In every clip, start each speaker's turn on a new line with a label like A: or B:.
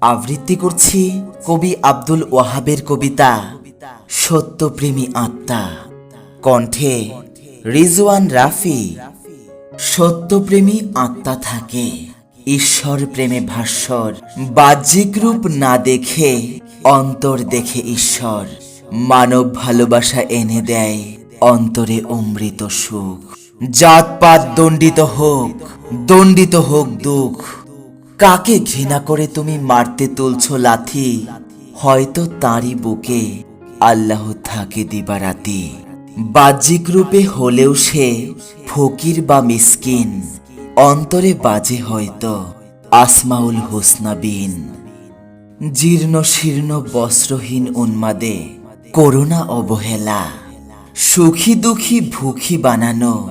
A: আবৃত্তি করছি কবি আব্দুল ওয়াহাবের কবিতা, সত্যপ্রেমী আত্মা। কণ্ঠে রিজওয়ান রাফি, সত্যপ্রেমী আত্মা থাকে। ঈশ্বর প্রেমে ভাস্বর, বাহ্যিক রূপ না দেখে অন্তর দেখে ঈশ্বর। মানব ভালোবাসা এনে দেয় অন্তরে অমৃত সুখ। জাতপাত দণ্ডিত হোক দণ্ডিত হোক দুঃখ। কাকে ঘৃণা করে তুমি মারতে তুলছ লাথি? হয়তো তারই বুকে আল্লাহ থাকে দিবারাতি। বাহ্যিক রূপে হলেও সে ফকির বা মিসকিন, অন্তরে বাজে হয়তো আসমাউল হোসনা বিন। জীর্ণ শীর্ণ বস্ত্রহীন উন্মাদে করোনা অবহেলা, সুখী দুঃখী ভুখী বানানো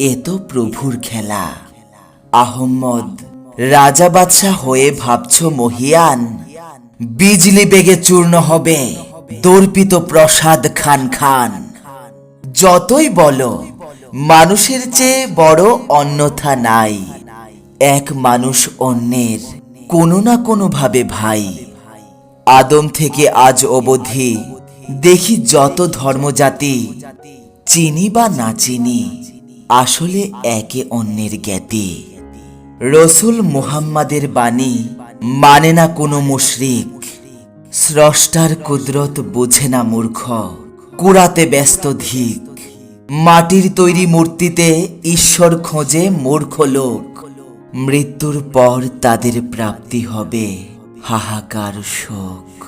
A: এত প্রভুর খেলা। আহম্মদ রাজা বাদশাহ হয়ে ভাবছ মহিয়ান, বিজলি বেগে চূর্ণ হবে, দর্পিত প্রসাদ খান খান। যতই বলো, মানুষের চেয়ে বড় অন্যথা নাই, এক মানুষ অন্যের কোনো না কোনো ভাবে ভাই। আদম থেকে আজ অবধি দেখি যত ধর্মজাতি চিনি বা না চিনি, আসলে একে অন্যের জ্ঞাতি। রসুল মুহাম্মাদের বাণী মানে না কোনো মুশরিক। স্রষ্টার কুদরত বুঝে না মূর্খ। কুড়াতে ব্যস্ত ধিক। মাটির তৈরি মূর্তিতে ঈশ্বর খোঁজে মূর্খ লোক। মৃত্যুর পর তাদের প্রাপ্তি হবে হাহাকার শোক।